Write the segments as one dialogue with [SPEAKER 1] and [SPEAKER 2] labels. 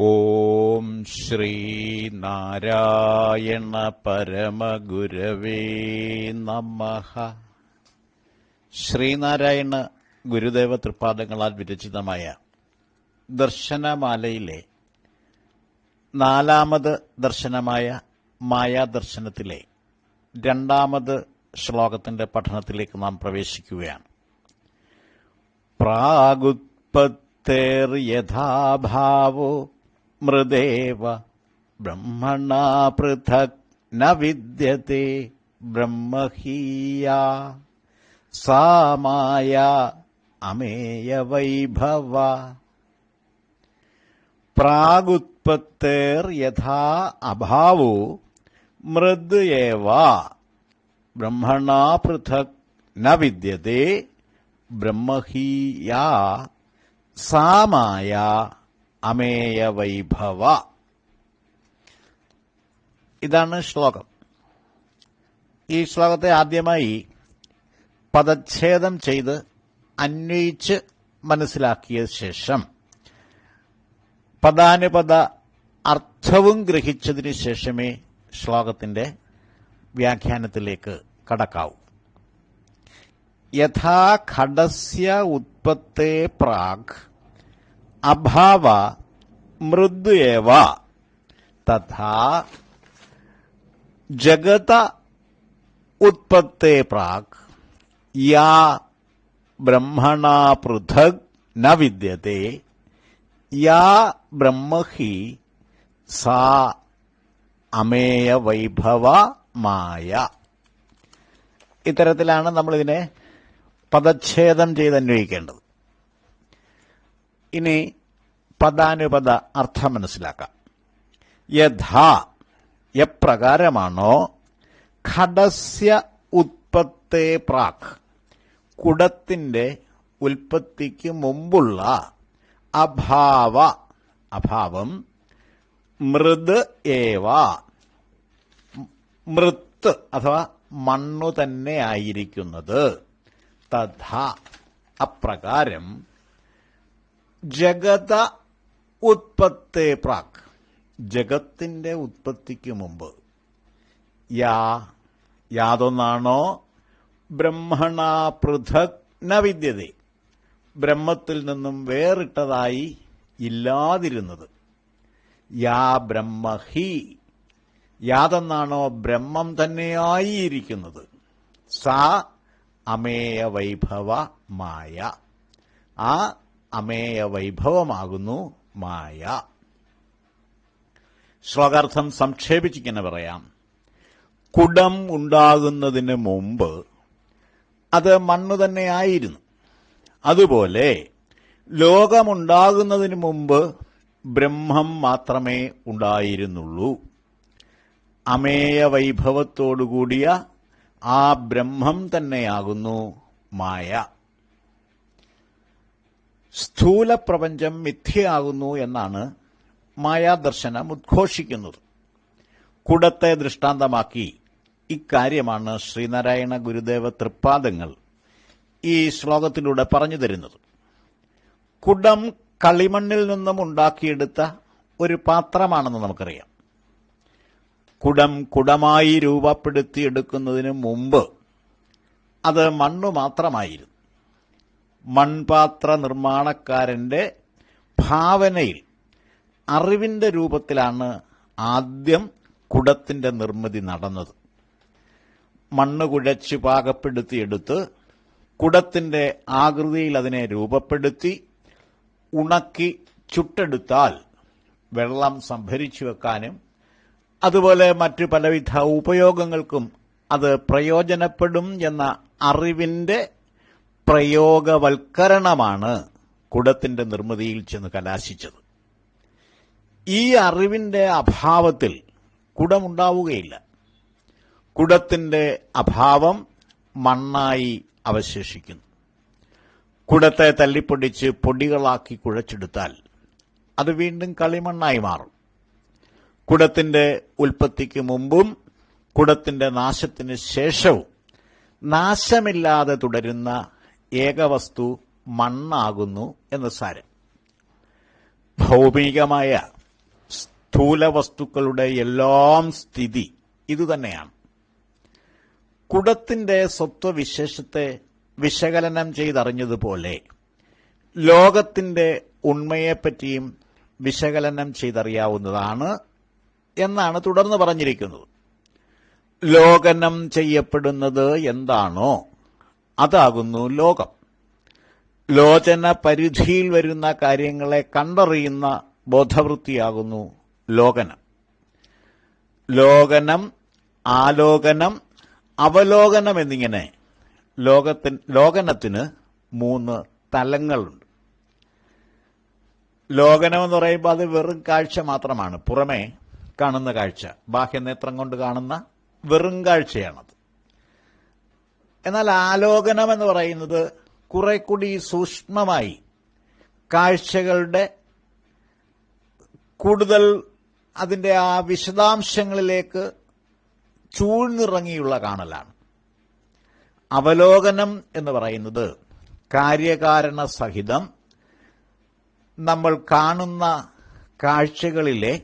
[SPEAKER 1] ഓം ശ്രീ നാരായണ പരമഗുരവേ നമ. ശ്രീനാരായണ ഗുരുദേവ തൃപ്പാദങ്ങളാൽ വിരചിതമായ ദർശനമാലയിലെ നാലാമത് ദർശനമായ മായാദർശനത്തിലെ രണ്ടാമത് ശ്ലോകത്തിന്റെ പഠനത്തിലേക്ക് നാം പ്രവേശിക്കുകയാണ്. പ്രാഗുത്പത്തേർയഥാഭാവോ മൃദേവ ബ്രഹ്മണാ പൃഥക് ന വിദ്യത്തെ ബ്രഹ്മഹീയ സാമായ അമേയ വൈഭവ. പ്രാഗുത്പത്തേർ യഥാ അഭാവോ മൃദ് ഏവ ബ്രഹ്മണാ പൃഥക് ന വിദ്യത്തെ ബ്രഹ്മഹീയ സാമായ അമേയ വൈഭവ. ഇതാണ് ശ്ലോകം. ഈ ശ്ലോകത്തെ ആദ്യമായി പദച്ഛേദം ചെയ്ത് അന്വയിച്ച് മനസ്സിലാക്കിയ ശേഷം പദാനുപദ അർത്ഥവും ഗ്രഹിച്ചതിന് ശേഷമേ ശ്ലോകത്തിന്റെ വ്യാഖ്യാനത്തിലേക്ക് കടക്കാവൂ. യഥാ ഖടസ്യ ഉത്പത്തേ പ്രാഗ് അഭാവ മൃദ് ഏവ. തഥാ ജഗത ഉത്പത്തേ പ്രാക്. യാ ബ്രഹ്മണ പൃഥക് ന വിദ്യത്തെ. യാ ബ്രഹ്മഹി സാ അമേയ വൈഭവ മായ. ഇത്തരത്തിലാണ് നമ്മളിതിനെ പദച്ഛേദം ചെയ്ത് അന്വയിക്കേണ്ടത് ഇനി പദാനുപദ അർത്ഥം മനസ്സിലാക്കാം. യഥാ എപ്രകാരമാണോ? ഖടസ്യ ഉത്പത്തെ പ്രാക്. കുടത്തിന്റെ ഉൽപ്പത്തിക്ക് മുമ്പുള്ള അഭാവ അഭാവം മൃദ് ഏവ മൃത്ത് അഥവാ മണ്ണു തന്നെ ആയിരിക്കുന്നത്. തഥാ അപ്രകാരം ജഗത ഉത്പത്തേ പ്രാക്. ജഗത്തിന്റെ ഉത്പത്തിക്ക് മുമ്പ്. യാ യാതൊന്നാണോ? ബ്രഹ്മണ പൃഥക് ന വിദ്യതേ. ബ്രഹ്മത്തിൽ നിന്നും വേറിട്ടതായി ഇല്ലാതിരുന്നത്. യാ ബ്രഹ്മഹി യാതൊന്നാണോ? ബ്രഹ്മം തന്നെയായിരിക്കുന്നത്. സാ അമേയ വൈഭവ മായ. ആ അമേയ വൈഭവമാകുന്നു. മായ. ശ്ലോകാർത്ഥം സംക്ഷേപിച്ചിങ്ങനെ പറയാം. കുടം ഉണ്ടാകുന്നതിന് മുമ്പ് അത് മണ്ണ് തന്നെയായിരുന്നു അതുപോലെ ലോകമുണ്ടാകുന്നതിന് മുമ്പ് ബ്രഹ്മം മാത്രമേ ഉണ്ടായിരുന്നുള്ളൂ. അമേയ വൈഭവത്തോടുകൂടിയ ആ ബ്രഹ്മം തന്നെയാകുന്നു മായ. സ്ഥൂല പ്രപഞ്ചം മിഥ്യയാകുന്നു എന്നാണ് മായാദർശനം ഉദ്ഘോഷിക്കുന്നത്. കുടത്തെ ദൃഷ്ടാന്തമാക്കി ഇക്കാര്യമാണ് ശ്രീനാരായണ ഗുരുദേവ തൃപ്പാദങ്ങൾ ഈ ശ്ലോകത്തിലൂടെ പറഞ്ഞു തരുന്നത്. കുടം കളിമണ്ണിൽ നിന്നും ഉണ്ടാക്കിയെടുത്ത ഒരു പാത്രമാണെന്ന് നമുക്കറിയാം. കുടം കുടമായി രൂപപ്പെടുത്തിയെടുക്കുന്നതിന് മുമ്പ് അത് മണ്ണു മാത്രമായിരുന്നു. മൺപാത്ര നിർമ്മാണക്കാരന്റെ ഭാവനയിൽ അറിവിന്റെ രൂപത്തിലാണ് ആദ്യം കുടത്തിന്റെ നിർമ്മിതി നടന്നത്. മണ്ണ് കുഴച്ച് പാകപ്പെടുത്തിയെടുത്ത് കുടത്തിന്റെ ആകൃതിയിൽ അതിനെ രൂപപ്പെടുത്തി ഉണക്കി ചുട്ടെടുത്താൽ വെള്ളം സംഭരിച്ചു വെക്കാനും അതുപോലെ മറ്റു പലവിധ ഉപയോഗങ്ങൾക്കും അത് പ്രയോജനപ്പെടും എന്ന അറിവിന്റെ പ്രയോഗവൽക്കരണമാണ് കുടത്തിന്റെ നിർമ്മിതിയിൽ ചെന്ന് കലാശിച്ചത്. ഈ അറിവിന്റെ അഭാവത്തിൽ കുടമുണ്ടാവുകയില്ല കുടത്തിന്റെ അഭാവം മണ്ണായി അവശേഷിക്കുന്നു. കുടത്തെ തല്ലിപ്പൊടിച്ച് പൊടികളാക്കി കുഴച്ചെടുത്താൽ അത് വീണ്ടും കളിമണ്ണായി മാറും. കുടത്തിന്റെ ഉൽപ്പത്തിക്ക് മുമ്പും കുടത്തിന്റെ നാശത്തിന് ശേഷവും നാശമില്ലാതെ തുടരുന്ന ഏകവസ്തു മണ്ണാകുന്നു എന്ന് സാരം. ഭൗമികമായ സ്ഥൂല വസ്തുക്കളുടെ എല്ലാം സ്ഥിതി ഇതുതന്നെയാണ്. കുടത്തിന്റെ സ്വത്വവിശേഷത്തെ വിശകലനം ചെയ്തറിഞ്ഞതുപോലെ ലോകത്തിന്റെ ഉണ്മയെപ്പറ്റിയും വിശകലനം ചെയ്തറിയാവുന്നതാണ് എന്നാണ് തുടർന്ന് പറഞ്ഞിരിക്കുന്നത്. ലോകനം ചെയ്യപ്പെടുന്നത് എന്താണോ അതാകുന്നു ലോകം. ലോചന പരിധിയിൽ വരുന്ന കാര്യങ്ങളെ കണ്ടറിയുന്ന ബോധവൃത്തിയാകുന്നു ലോകനം. ലോകനം ആലോകനം അവലോകനം എന്നിങ്ങനെ ലോകത്തിൻ ലോകനത്തിന് മൂന്ന് തലങ്ങളുണ്ട്. ലോകനം എന്ന് പറയുമ്പോൾ അത് വെറും കാഴ്ച മാത്രമാണ്. പുറമേ കാണുന്ന കാഴ്ച. ബാഹ്യനേത്രം കൊണ്ട് കാണുന്ന വെറും കാഴ്ചയാണത്. എന്നാൽ ആലോകനം എന്ന് പറയുന്നത് കുറെ കൂടി സൂക്ഷ്മമായി കാഴ്ചകളുടെ കൂടുതൽ അതിന്റെ ആ വിശദാംശങ്ങളിലേക്ക് ചൂഴ്ന്നിറങ്ങിയുള്ള കാണലാണ്. അവലോകനം എന്ന് പറയുന്നത് കാര്യകാരണ സഹിതം നമ്മൾ കാണുന്ന കാഴ്ചകളിലെ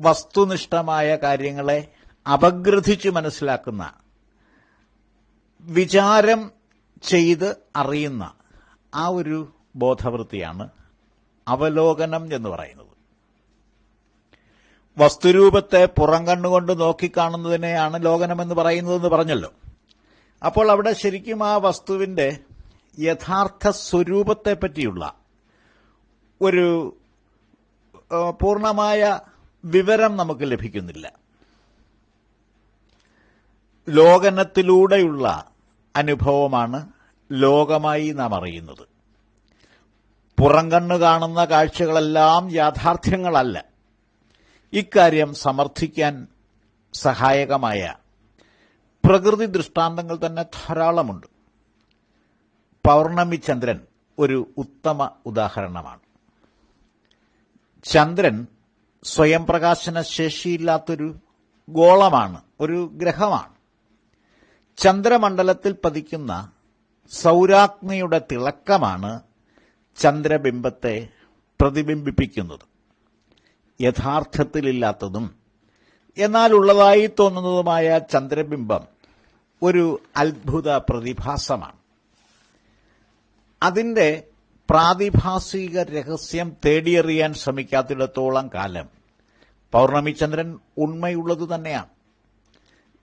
[SPEAKER 1] വസ്തുനിഷ്ഠമായ കാര്യങ്ങളെ അപഗ്രഥിച്ച് മനസ്സിലാക്കുന്ന വിചാരം ചെയ്ത് അറിയുന്ന ആ ഒരു ബോധവൃത്തിയാണ് അവലോകനം എന്ന് പറയുന്നത്. വസ്തുരൂപത്തെ പുറം കണ്ണുകൊണ്ട് നോക്കിക്കാണുന്നതിനെയാണ് ലോകനമെന്ന് പറയുന്നതെന്ന് പറഞ്ഞല്ലോ. അപ്പോൾ അവിടെ ശരിക്കും ആ വസ്തുവിന്റെ യഥാർത്ഥ സ്വരൂപത്തെ പറ്റിയുള്ള ഒരു പൂർണമായ വിവരം നമുക്ക് ലഭിക്കുന്നില്ല. ലോകനത്തിലൂടെയുള്ള അനുഭവമാണ് ലോകമായി നാം അറിയുന്നത്. പുറംകണ്ണ് കാണുന്ന കാഴ്ചകളെല്ലാം യാഥാർത്ഥ്യങ്ങളല്ല. ഇക്കാര്യം സമർത്ഥിക്കാൻ സഹായകമായ പ്രകൃതി ദൃഷ്ടാന്തങ്ങൾ തന്നെ ധാരാളമുണ്ട്. പൗർണമി ചന്ദ്രൻ ഒരു ഉത്തമ ഉദാഹരണമാണ്. ചന്ദ്രൻ സ്വയം പ്രകാശന ശേഷിയില്ലാത്തൊരു ഗോളമാണ് ഒരു ഗ്രഹമാണ്. ചന്ദ്രമണ്ഡലത്തിൽ പതിക്കുന്ന സൗരാഗ്നിയുടെ തിളക്കമാണ് ചന്ദ്രബിംബത്തെ പ്രതിബിംബിപ്പിക്കുന്നത്. യഥാർത്ഥത്തിലില്ലാത്തതും എന്നാൽ ഉള്ളതായി തോന്നുന്നതുമായ ചന്ദ്രബിംബം ഒരു അത്ഭുത പ്രതിഭാസമാണ്. അതിന്റെ പ്രാതിഭാസിക രഹസ്യം തേടിയറിയാൻ ശ്രമിക്കാത്തിടത്തോളം കാലം പൗർണമിചന്ദ്രൻ ഉണ്മയുള്ളത് തന്നെയാണ്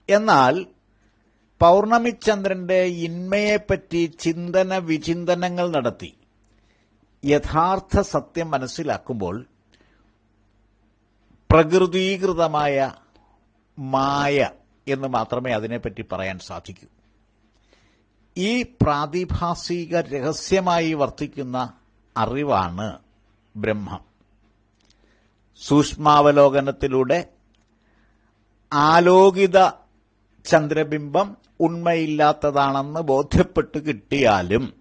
[SPEAKER 1] എന്നാൽ പൗർണമിചന്ദ്രന്റെ ഇന്മയെപ്പറ്റി ചിന്തന വിചിന്തനങ്ങൾ നടത്തി. യഥാർത്ഥ സത്യം മനസ്സിലാക്കുമ്പോൾ പ്രകൃതീകൃതമായ മായ എന്ന് മാത്രമേ അതിനെപ്പറ്റി പറയാൻ സാധിക്കൂ. ഈ പ്രാതിഭാസിക രഹസ്യമായി വർത്തിക്കുന്ന അറിവാണ് ബ്രഹ്മം. സൂക്ഷ്മാവലോകനത്തിലൂടെ ആലോകിത ചന്ദ്രബിംബം ഉണ്മയില്ലാത്തതാണെന്ന് ബോധ്യപ്പെട്ട് കിട്ടിയാലും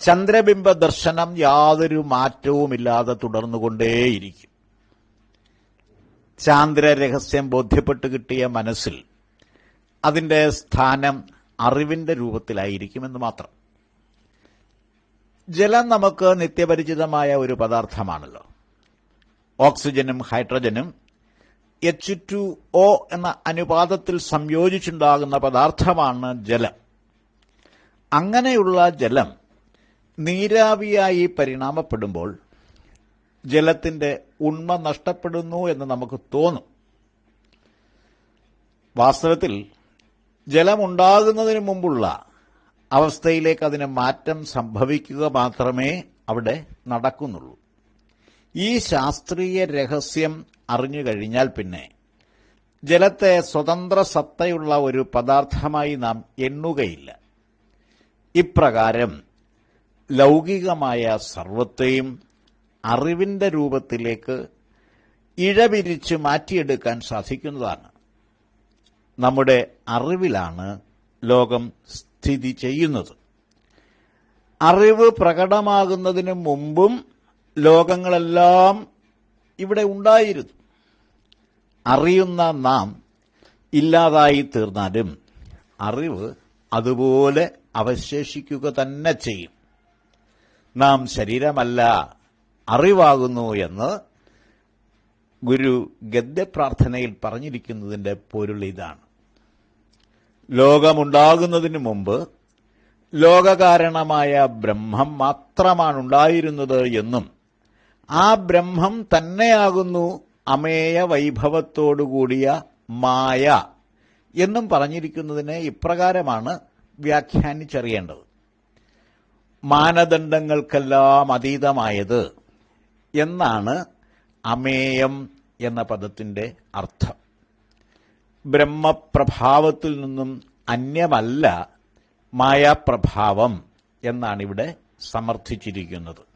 [SPEAKER 1] ചന്ദ്രബിംബ ദർശനം യാതൊരു മാറ്റവുമില്ലാതെ തുടർന്നുകൊണ്ടേയിരിക്കും. ചാന്ദ്രരഹസ്യം ബോധ്യപ്പെട്ട് കിട്ടിയ മനസ്സിൽ അതിന്റെ സ്ഥാനം അറിവിന്റെ രൂപത്തിലായിരിക്കുമെന്ന് മാത്രം. ജലം നമുക്ക് നിത്യപരിചിതമായ ഒരു പദാർത്ഥമാണല്ലോ. ഓക്സിജനും ഹൈഡ്രജനും എച്ച് ടു ഒ എന്ന അനുപാതത്തിൽ സംയോജിച്ചുണ്ടാകുന്ന പദാർത്ഥമാണ് ജലം. അങ്ങനെയുള്ള ജലം നീരാവിയായി പരിണാമപ്പെടുമ്പോൾ ജലത്തിന്റെ ഉണ്മ നഷ്ടപ്പെടുന്നു എന്ന് നമുക്ക് തോന്നും. വാസ്തവത്തിൽ ജലമുണ്ടാകുന്നതിന് മുമ്പുള്ള അവസ്ഥയിലേക്ക് അതിന് മാറ്റം സംഭവിക്കുക മാത്രമേ അവിടെ നടക്കുന്നുള്ളൂ. ഈ ശാസ്ത്രീയ രഹസ്യം അറിഞ്ഞു കഴിഞ്ഞാൽ പിന്നെ ജലത്തെ സ്വതന്ത്ര സത്തയുള്ള ഒരു പദാർത്ഥമായി നാം എണ്ണുകയില്ല. ഇപ്രകാരം ലൗകികമായ സർവത്തെയും അറിവിന്റെ രൂപത്തിലേക്ക് ഇഴപിരിച്ച് മാറ്റിയെടുക്കാൻ സാധിക്കുന്നതാണ്. നമ്മുടെ അറിവിലാണ് ലോകം സ്ഥിതി ചെയ്യുന്നത്. അറിവ് പ്രകടമാകുന്നതിനു മുമ്പും ലോകങ്ങളെല്ലാം ഇവിടെ ഉണ്ടായിരുന്നു. അറിയുന്ന നാം ഇല്ലാതായി തീർന്നാലും അറിവ് അതുപോലെ അവശേഷിക്കുക തന്നെ ചെയ്യും. നാം ശരീരമല്ല അറിവാകുന്നു എന്ന് ഗുരു ഗദ്യപ്രാർത്ഥനയിൽ പറഞ്ഞിരിക്കുന്നതിന്റെ പൊരുൾ ഇതാണ്. ലോകമുണ്ടാകുന്നതിന് മുമ്പ് ലോകകാരണമായ ബ്രഹ്മം മാത്രമാണ് ഉണ്ടായിരുന്നത് എന്നും ആ ബ്രഹ്മം തന്നെയാകുന്നു അമേയ വൈഭവത്തോടുകൂടിയ മായ എന്നും പറഞ്ഞിരിക്കുന്നതിനെ ഇപ്രകാരമാണ് വ്യാഖ്യാനിച്ചറിയേണ്ടത്. മാനദണ്ഡങ്ങൾക്കെല്ലാം അതീതമായത് എന്നാണ് അമേയം എന്ന പദത്തിന്റെ അർത്ഥം. ബ്രഹ്മപ്രഭാവത്തിൽ നിന്നും അന്യമല്ല മായാപ്രഭാവം എന്നാണിവിടെ സമർത്ഥിച്ചിരിക്കുന്നത്.